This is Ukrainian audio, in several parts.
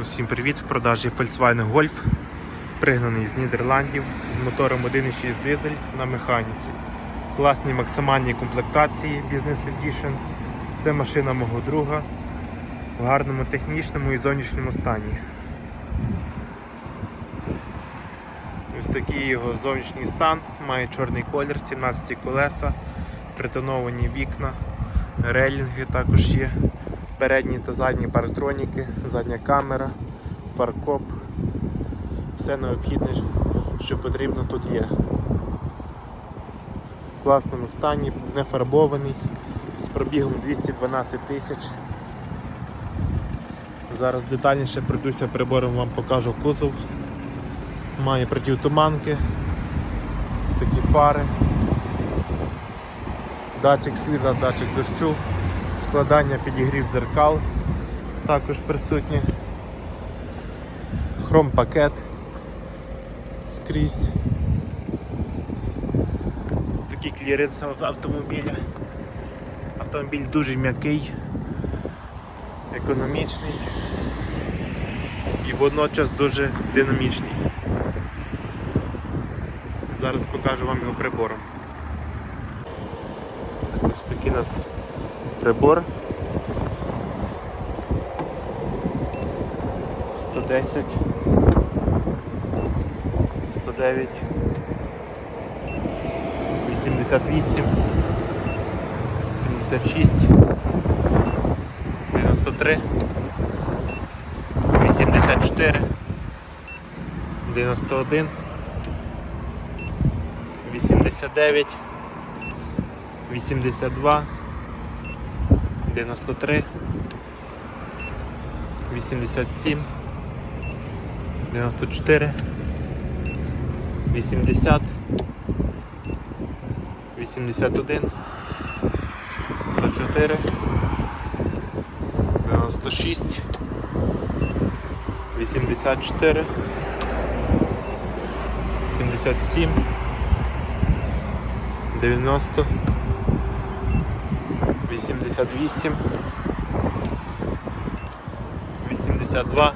Усім привіт! В продажі Volkswagen Golf, пригнаний з Нідерландів з мотором 1.6 дизель на механіці. Класні максимальні комплектації Business Edition. Це машина мого друга в гарному технічному і зовнішньому стані. Ось такий його зовнішній стан, має чорний колір, 17 колеса, притоновані вікна, рейлінги також є, передні та задні парктроніки, задня камера, фаркоп. Все необхідне, що потрібно тут є. В класному стані, не фарбований, з пробігом 212 тисяч. Зараз детальніше пройдуся прибором, вам покажу кузов. Має противотуманки, такі фари, датчик світла, датчик дощу, складання підігрів дзеркал також присутні, хром-пакет скрізь. Ось такий кліренс автомобіля. Автомобіль дуже м'який, економічний і водночас дуже динамічний. Зараз покажу вам його прибором. Ось такий у нас прибор. 110, 109, 88, 76, 93, 84, 91. 89, 82, 93, 87, 94, 80, 81, 104, 96, 84, 77, 90, 88, 82,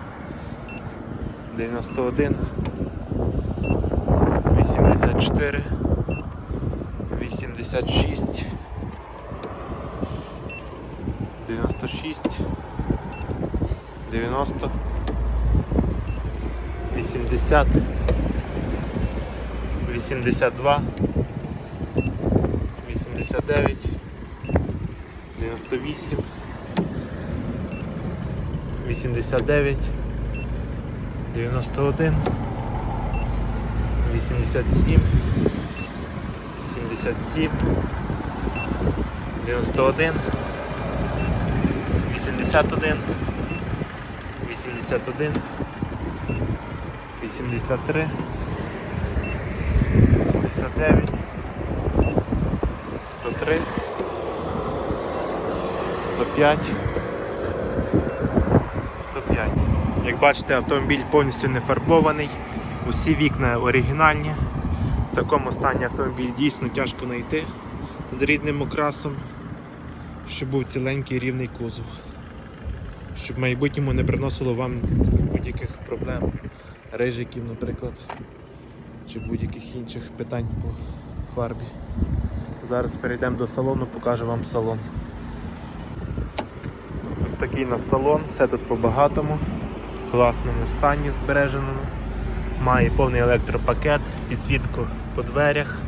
91, 84, 86, 96, 90, 80, 82, 89, 98, 89, 91, 87, 77, 91, 81, 81, 83, 79, 103, 105, 105. Як бачите, автомобіль повністю не фарбований, усі вікна оригінальні. В такому стані автомобіль дійсно тяжко знайти з рідним окрасом, щоб був ціленький рівний кузов. Щоб в майбутньому не приносило вам будь-яких проблем, рижиків, наприклад, чи будь-яких інших питань по фарбі. Зараз перейдемо до салону, покажу вам салон. Ось такий у нас салон, все тут по-багатому, в класному стані збереженому. Має повний електропакет, підсвітку по дверях,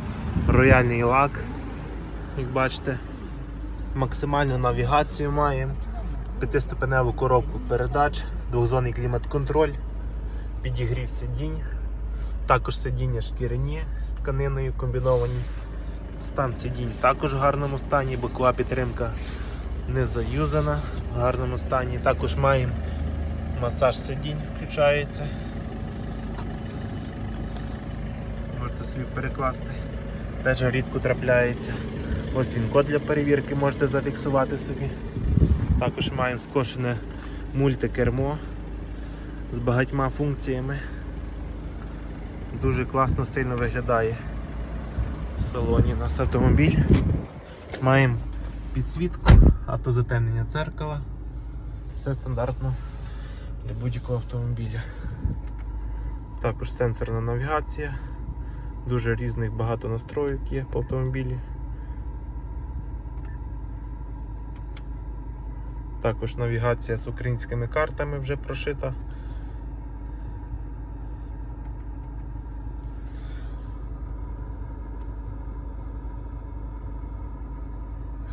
рояльний лак, як бачите, максимальну навігацію маємо, п'ятиступеневу коробку передач, двохзонний клімат-контроль, підігрів сидінь, також сидіння шкіряні з тканиною комбіновані. Стан сидінь також в гарному стані, бокова підтримка не заюзана, в гарному стані. Також маємо масаж сидінь, включається. Можете собі перекласти. Теж рідко трапляється. Ось він код для перевірки можете зафіксувати собі. Також маємо скошене мультикермо з багатьма функціями. Дуже класно стильно виглядає в салоні у нас автомобіль. Маємо підсвітку, автозатемнення дзеркала. Все стандартно для будь-якого автомобіля. Також сенсорна навігація. Дуже різних багато настроїк є по автомобілі. Також навігація з українськими картами вже прошита.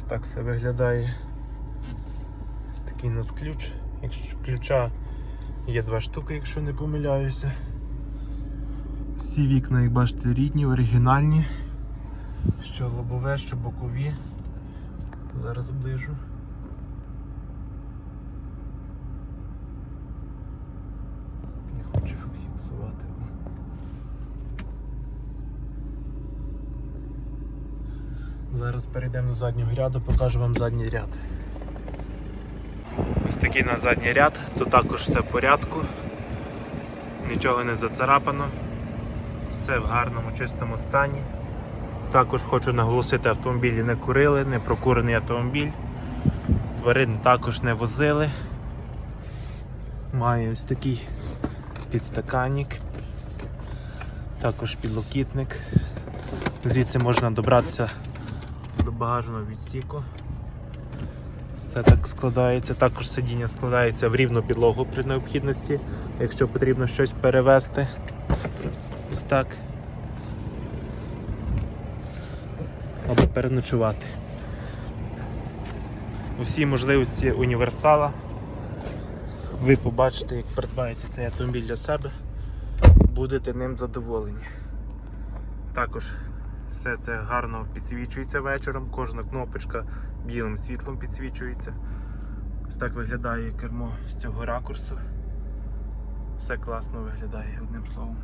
Так все виглядає. Такий у нас ключ. Якщо ключа є два штуки, якщо не помиляюся. Всі вікна, як бачите, рідні, оригінальні. Що лобове, що бокові. Зараз оближу. Не хочу фіксувати. Зараз перейдемо до заднього ряду, покажу вам задній ряд. Ось такий на задній ряд, тут також все в порядку, нічого не зацарапано, все в гарному чистому стані. Також хочу наголосити, автомобілі не курили, не прокурений автомобіль. Тварин також не возили. Має ось такий підстаканник, також підлокітник. Звідси можна добратися до багажного відсіку. Все так складається. Також сидіння складається в рівну підлогу при необхідності, якщо потрібно щось перевезти. Ось так. Або переночувати. Усі можливості універсала. Ви побачите, як придбаєте цей автомобіль для себе, будете ним задоволені. Також все це гарно підсвічується вечором, кожна кнопочка білим світлом підсвічується. Ось так виглядає кермо з цього ракурсу. Все класно виглядає, одним словом.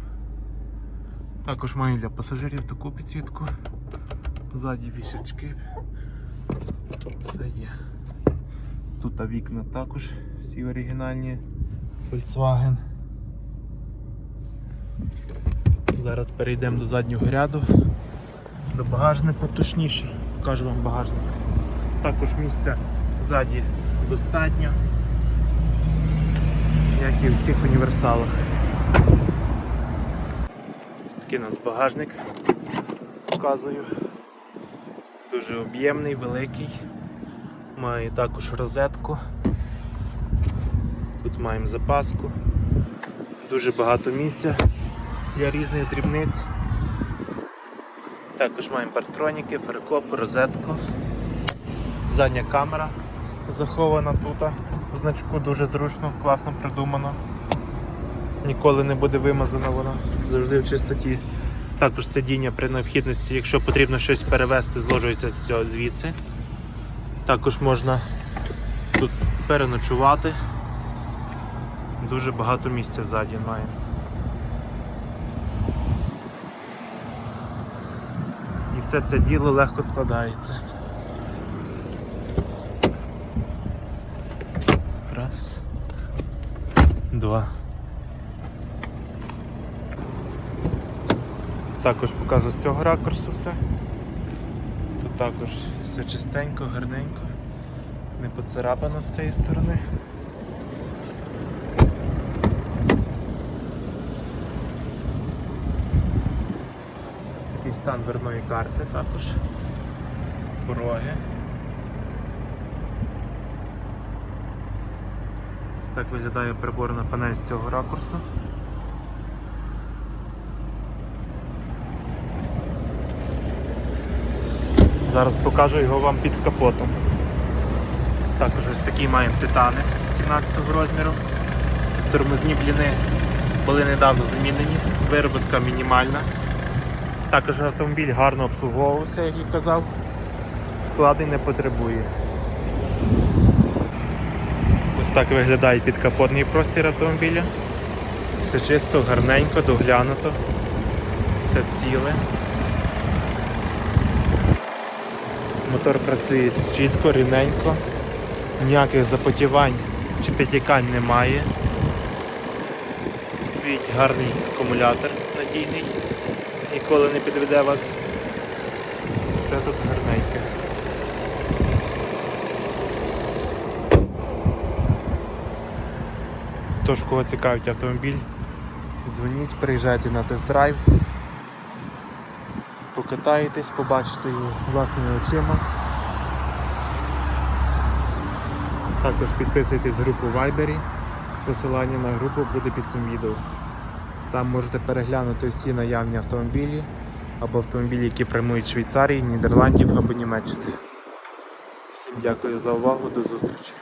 Також маю для пасажирів таку підсвітку. Ззаді вішечки. Все є. Тут вікна також всі оригінальні Volkswagen. Зараз перейдемо до заднього ряду, до багажника точніше, покажу вам багажник. Також місця ззаді достатньо, як і в всіх універсалах. Ось такий у нас багажник, показую. Дуже об'ємний, великий. Має також розетку. Тут маємо запаску. Дуже багато місця для різних дрібниць. Також маємо партроніки, фаркоп, розетку. Задня камера захована тут. В значку дуже зручно, класно придумано. Ніколи не буде вимазана вона, завжди в чистоті. Також сидіння при необхідності, якщо потрібно щось перевезти, зложується з цього звідси. Також можна тут переночувати. Дуже багато місця ззаді має. Все це діло легко складається. Раз. Два. Також покажу з цього ракурсу все. Тут також все чистенько, гарненько, не поцарапано з цієї сторони. Ось стан дверної карти також. Пороги. Ось так виглядає приборна панель з цього ракурсу. Зараз покажу його вам під капотом. Також ось такі маємо титани з 17 розміру. Тормозні бліни були недавно замінені, вироботка мінімальна. Також автомобіль гарно обслуговувався, як і казав, вкладень не потребує. Ось так виглядає підкапотний простір автомобіля. Все чисто, гарненько, доглянуто, все ціле. Мотор працює чітко, рівненько, ніяких запотівань чи підтікань немає. Стоїть гарний акумулятор надійний, ніколи не підведе вас. Все тут гарненьке. Тож, кого цікавить автомобіль, дзвоніть, приїжджайте на тест-драйв, покатаєтесь, побачите її власними очима. Також підписуйтесь в групу Viber. Посилання на групу буде під цим відео. Там можете переглянути всі наявні автомобілі або автомобілі, які прямують Швейцарії, Нідерландів або Німеччини. Всім дякую за увагу, до зустрічі.